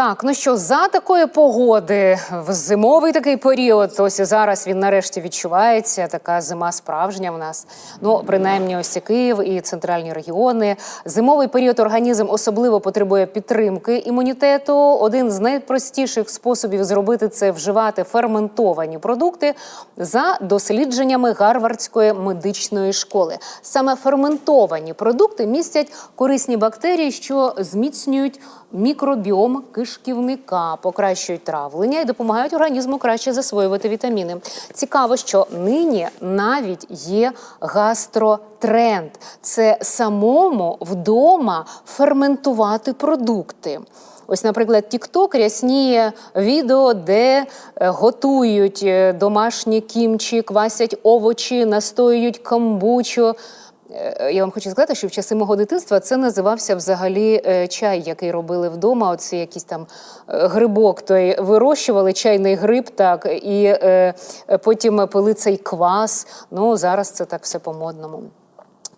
Так, ну що, за такої погоди в зимовий такий період, ось і зараз він нарешті відчувається. Така зима справжня в нас. Ну, принаймні, ось і Київ і центральні регіони. Зимовий період організм особливо потребує підтримки імунітету. Один з найпростіших способів зробити це вживати ферментовані продукти за дослідженнями Гарвардської медичної школи. Саме ферментовані продукти містять корисні бактерії, що зміцнюють мікробіом кишківника, покращують травлення і допомагають організму краще засвоювати вітаміни. Цікаво, що нині навіть є гастротренд. Це самому вдома ферментувати продукти. Ось, наприклад, TikTok рясніє відео, де е, готують е, домашні кімчі, квасять овочі, настоюють камбучу. Е, Я вам хочу сказати, що в часи мого дитинства це називався взагалі е, чай, який робили вдома. Оце якийсь там е, грибок, той вирощували чайний гриб, так і потім пили цей квас. Ну зараз це так все по-модному.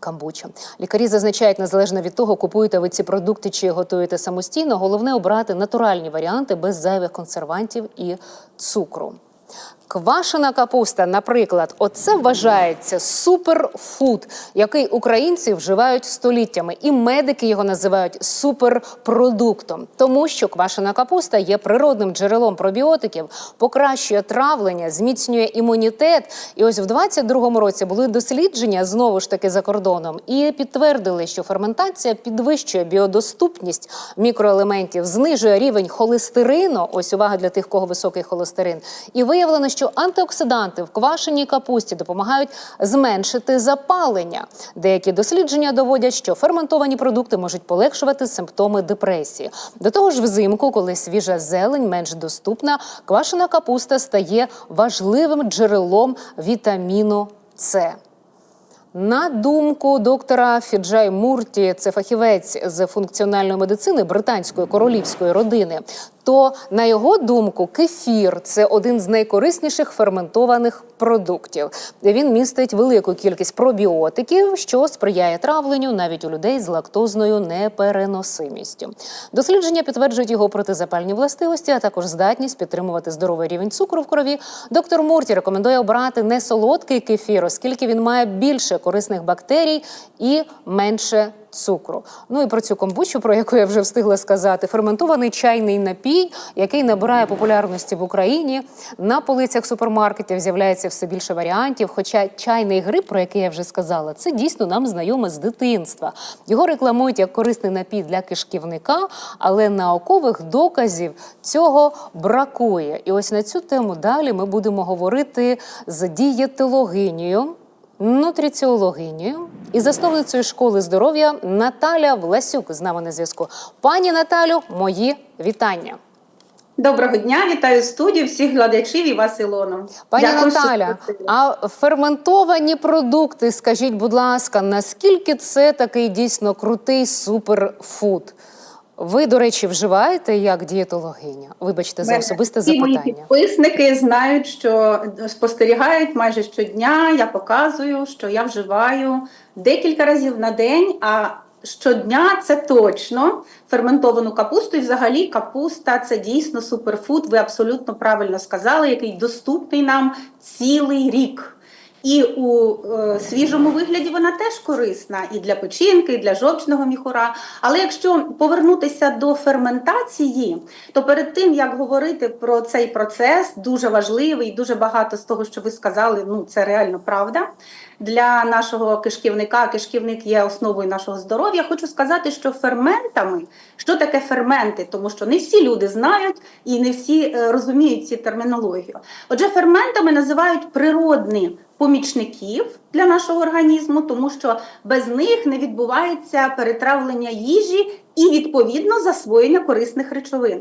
Камбуча. Лікарі зазначають, незалежно від того, купуєте ви ці продукти чи готуєте самостійно. Головне обрати натуральні варіанти без зайвих консервантів і цукру. Квашена капуста, наприклад, оце вважається суперфуд, який українці вживають століттями, і медики його називають суперпродуктом, тому що квашена капуста є природним джерелом пробіотиків, покращує травлення, зміцнює імунітет. І ось в 22-му році були дослідження знову ж таки за кордоном, і підтвердили, що ферментація підвищує біодоступність мікроелементів, знижує рівень холестерину. Ось увага для тих, кого високий холестерин. І виявлено, що антиоксиданти в квашеній капусті допомагають зменшити запалення. Деякі дослідження доводять, що ферментовані продукти можуть полегшувати симптоми депресії. До того ж, взимку, коли свіжа зелень менш доступна, квашена капуста стає важливим джерелом вітаміну С. На думку доктора Фіджай Мурті, це фахівець з функціональної медицини британської королівської родини. То на його думку, кефір це один з найкорисніших ферментованих продуктів. Він містить велику кількість пробіотиків, що сприяє травленню навіть у людей з лактозною непереносимістю. Дослідження підтверджують його протизапальні властивості, а також здатність підтримувати здоровий рівень цукру в крові. Доктор Мурті рекомендує обрати не солодкий кефір, оскільки він має більше корисних бактерій і менше цукру. Ну і про цю комбучу, про яку я вже встигла сказати, ферментований чайний напій, який набирає популярності в Україні. На полицях супермаркетів з'являється все більше варіантів. Хоча чайний гриб, про який я вже сказала, це дійсно нам знайоме з дитинства. Його рекламують як корисний напій для кишківника, але наукових доказів цього бракує. І ось на цю тему далі ми будемо говорити з дієтологинею нутриціологинею і засновницею школи здоров'я Наталя Власюк з нами на зв'язку. Пані Наталю, мої вітання. Доброго дня, вітаю студію, всіх глядачів і вас, Ілоно. Пані Дякую, Наталя, а ферментовані продукти, скажіть, будь ласка, наскільки це такий дійсно крутий суперфуд? Ви, до речі, вживаєте як дієтологиня? Вибачте за особисте всі мої запитання. підписники знають, що спостерігають майже щодня. Я показую, що я вживаю декілька разів на день. А щодня це точно ферментовану капусту. І взагалі капуста це дійсно суперфуд. Ви абсолютно правильно сказали, який доступний нам цілий рік. І у е, свіжому вигляді вона теж корисна і для печінки, і для жовчного міхура. Але якщо повернутися до ферментації, то перед тим як говорити про цей процес, дуже важливий, дуже багато з того, що ви сказали, ну це реально правда. Для нашого кишківника кишківник є основою нашого здоров'я. Хочу сказати, що ферментами, що таке ферменти, тому що не всі люди знають і не всі е, розуміють ці термінологію. Отже, ферментами називають природні помічників для нашого організму, тому що без них не відбувається перетравлення їжі і відповідно засвоєння корисних речовин.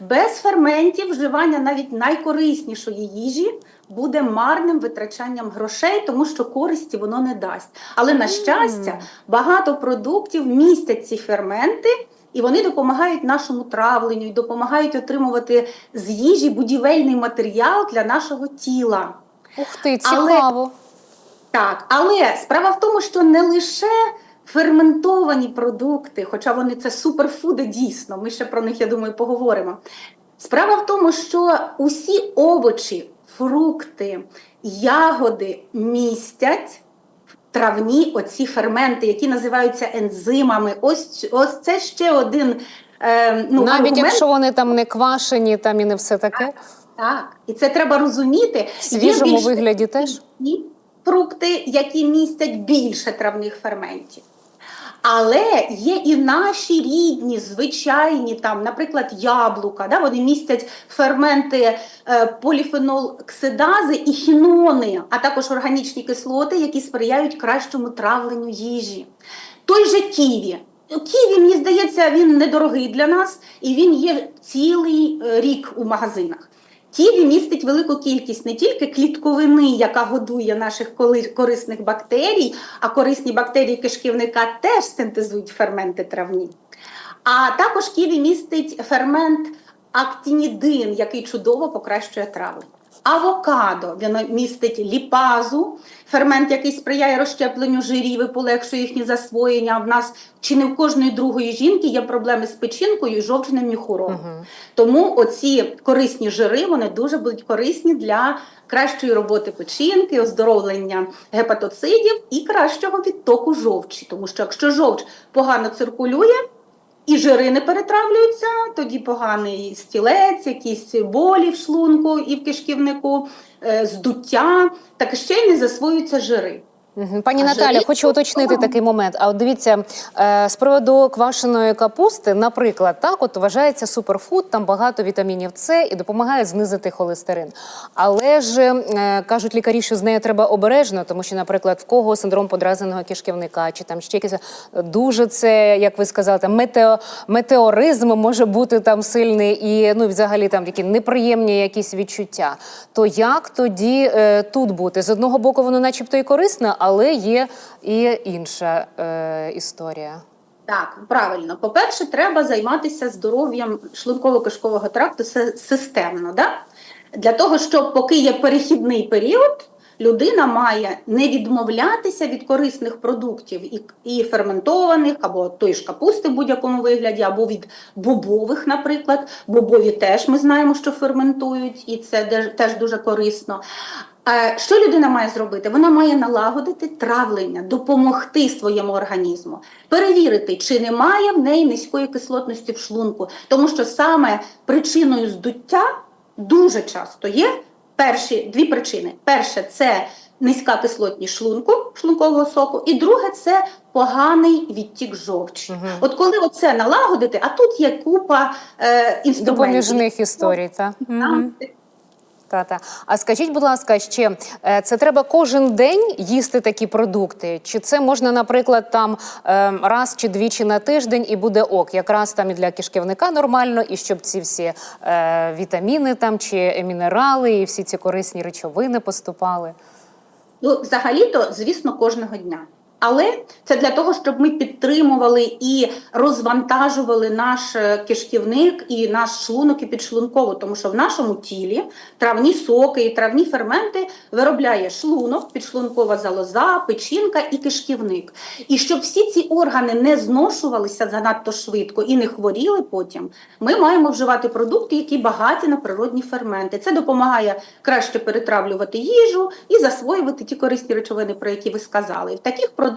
Без ферментів вживання навіть найкориснішої їжі буде марним витрачанням грошей, тому що користі воно не дасть. Але на щастя, багато продуктів містять ці ферменти. І вони допомагають нашому травленню, і допомагають отримувати з їжі будівельний матеріал для нашого тіла. Ух ти, Але- Так, але справа в тому, що не лише ферментовані продукти, хоча вони це суперфуди дійсно, ми ще про них, я думаю, поговоримо. Справа в тому, що усі овочі, фрукти, ягоди містять в травні оці ферменти, які називаються ензимами. Ось, ось це ще один. Е, ну, Навіть аргумент. якщо вони там не квашені, там і не все таке. Так, і це треба розуміти. В свіжому більш вигляді теж? фрукти, які містять більше травних ферментів. Але є і наші рідні, звичайні, там, наприклад, яблука, да, вони містять ферменти е, поліфенол-ксидази і хінони, а також органічні кислоти, які сприяють кращому травленню їжі. Той же ківі. Ківі, мені здається, він недорогий для нас, і він є цілий е, рік у магазинах. Ківі містить велику кількість не тільки клітковини, яка годує наших корисних бактерій, а корисні бактерії кишківника теж синтезують ферменти травні. А також ківі містить фермент актінідин, який чудово покращує травлення. Авокадо воно містить ліпазу, фермент, який сприяє розщепленню жирів і полегшує їхнє засвоєння. В нас чи не в кожної другої жінки є проблеми з печінкою і жовчним міхуром. Мгм. Тому оці корисні жири вони дуже будуть корисні для кращої роботи печінки, оздоровлення гепатоцидів і кращого відтоку жовчі. Тому що якщо жовч погано циркулює і жири не перетравлюються, тоді поганий стілець, якісь болі в шлунку і в кишківнику, е, здуття, так ще й не засвоюються жири. Пані Наталя, хочу уточнити такий момент. А от дивіться, е, з приводу квашеної капусти, наприклад, так от вважається суперфуд, там багато вітамінів С і допомагає знизити холестерин. Але ж е, кажуть лікарі, що з нею треба обережно, тому що, наприклад, в кого синдром подразненого кишківника, чи там ще якісь дуже це, як ви сказали, там метео, метеоризм може бути там сильний, і ну взагалі там такі неприємні якісь відчуття. То як тоді е, тут бути? З одного боку, воно, начебто, і корисне, але є і інша е, історія. Так, правильно. По-перше, треба займатися здоров'ям шлунково-кишкового тракту си- системно. Да? Для того, щоб поки є перехідний період, людина має не відмовлятися від корисних продуктів і, і ферментованих, або той ж капусти в будь-якому вигляді, або від бобових, наприклад. Бобові теж ми знаємо, що ферментують, і це теж дуже корисно. Е, Що людина має зробити? Вона має налагодити травлення, допомогти своєму організму, перевірити, чи немає в неї низької кислотності в шлунку, тому що саме причиною здуття дуже часто є перші дві причини: перше це низька кислотність шлунку, шлункового соку, і друге це поганий відтік жовчі. Мгм. От коли оце налагодити, а тут є купа е, інструментів. Допоміжних історій, так? Мгм. Та-та. А скажіть, будь ласка, ще е, це треба кожен день їсти такі продукти? Чи це можна, наприклад, там е, раз чи двічі на тиждень і буде ок? Якраз там і для кишківника нормально, і щоб ці всі е, вітаміни там чи мінерали, і всі ці корисні речовини поступали? Ну, взагалі-то, звісно, кожного дня. Але це для того, щоб ми підтримували і розвантажували наш е, кишківник і наш шлунок і підшлунково, тому що в нашому тілі травні соки і травні ферменти виробляє шлунок, підшлункова залоза, печінка і кишківник. І щоб всі ці органи не зношувалися занадто швидко і не хворіли потім, ми маємо вживати продукти, які багаті на природні ферменти. Це допомагає краще перетравлювати їжу і засвоювати ті корисні речовини, про які ви сказали. В таких продуктах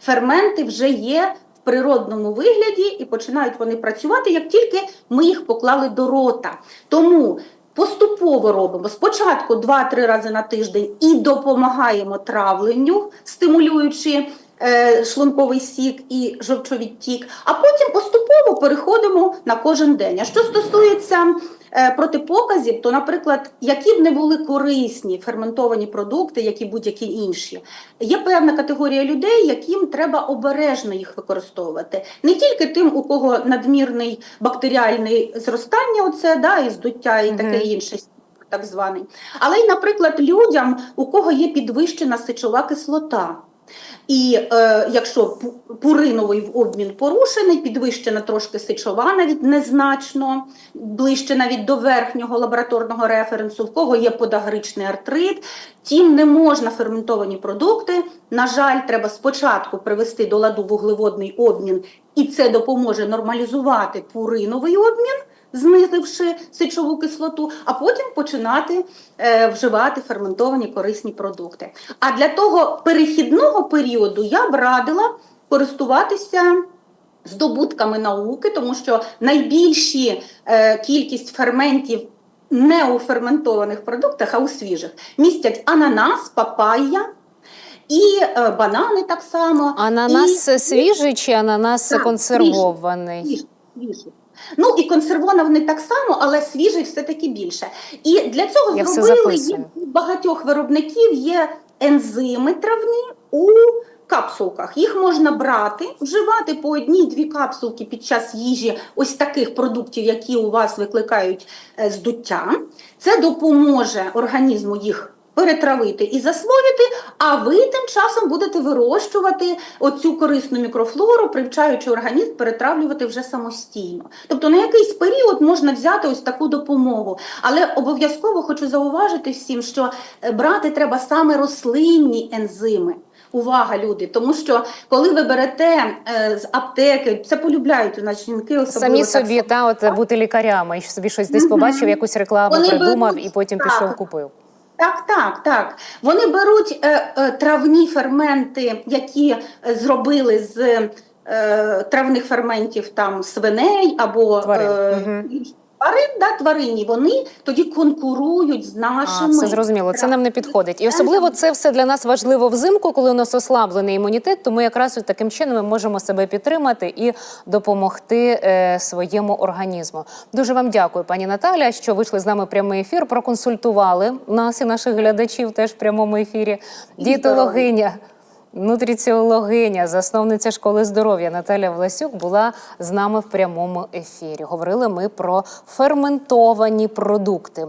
ферменти вже є в природному вигляді і починають вони працювати, як тільки ми їх поклали до рота. Тому Поступово робимо спочатку 2-3 рази на тиждень і допомагаємо травленню, стимулюючи шлунковий сік і жовчовідтік, а потім поступово переходимо на кожен день. А що стосується е, протипоказів, то, наприклад, які б не були корисні ферментовані продукти, як і будь-які інші, є певна категорія людей, яким треба обережно їх використовувати. Не тільки тим, у кого надмірний бактеріальний зростання, оце да, і здуття, і таке Мгм. інше. Так званий, але й, наприклад, людям, у кого є підвищена сечова кислота. І е, якщо пу- пуриновий обмін порушений, підвищена трошки сечова, навіть незначно, ближче навіть до верхнього лабораторного референсу, в кого є подагричний артрит, тим не можна ферментовані продукти. На жаль, треба спочатку привести до ладу вуглеводний обмін, і це допоможе нормалізувати пуриновий обмін знизивши сечову кислоту, а потім починати е, вживати ферментовані корисні продукти. А для того перехідного періоду я б радила користуватися. Здобутками науки, тому що найбільші е, кількість ферментів не у ферментованих продуктах, а у свіжих містять ананас, папайя і е, банани так само. Ананас і... свіжий чи ананас Так, консервований? Свіжий, свіжий. Ну і консервований так само, але свіжий все-таки більше. І для цього Я зробили є, у багатьох виробників є ензими травні у капсулках. Їх можна брати, вживати по одній-дві капсулки під час їжі ось таких продуктів, які у вас викликають е, здуття. Це допоможе організму їх. Перетравити і засвоїти, а ви тим часом будете вирощувати оцю корисну мікрофлору, привчаючи організм перетравлювати вже самостійно. Тобто на якийсь період можна взяти ось таку допомогу. Але обов'язково хочу зауважити всім, що е, брати треба саме рослинні ензими. Увага, люди, тому що коли ви берете е, з аптеки, це полюбляють у нас жінки, особливо Самі собі само. та от бути лікарями, і собі щось десь побачив, якусь рекламу Вони придумав беруть, і потім так. пішов купив. Так, так, так. Вони беруть е, е, травні ферменти, які е, зробили з е, травних ферментів там свиней або Тварин. е, Мгм. Тварин, да, тваринні. Вони тоді конкурують з А, нашими. зрозуміло, це нам не підходить. І особливо це все для нас важливо взимку, коли у нас ослаблений імунітет. Тому якраз от таким чином ми можемо себе підтримати і допомогти е, своєму організму. Дуже вам дякую, пані Наталя, що вийшли з нами в прямий ефір. Проконсультували нас і наших глядачів теж в прямому ефірі. Дієтологиня. Нутриціологиня, засновниця школи здоров'я Наталя Власюк була з нами в прямому ефірі. Говорили ми про ферментовані продукти.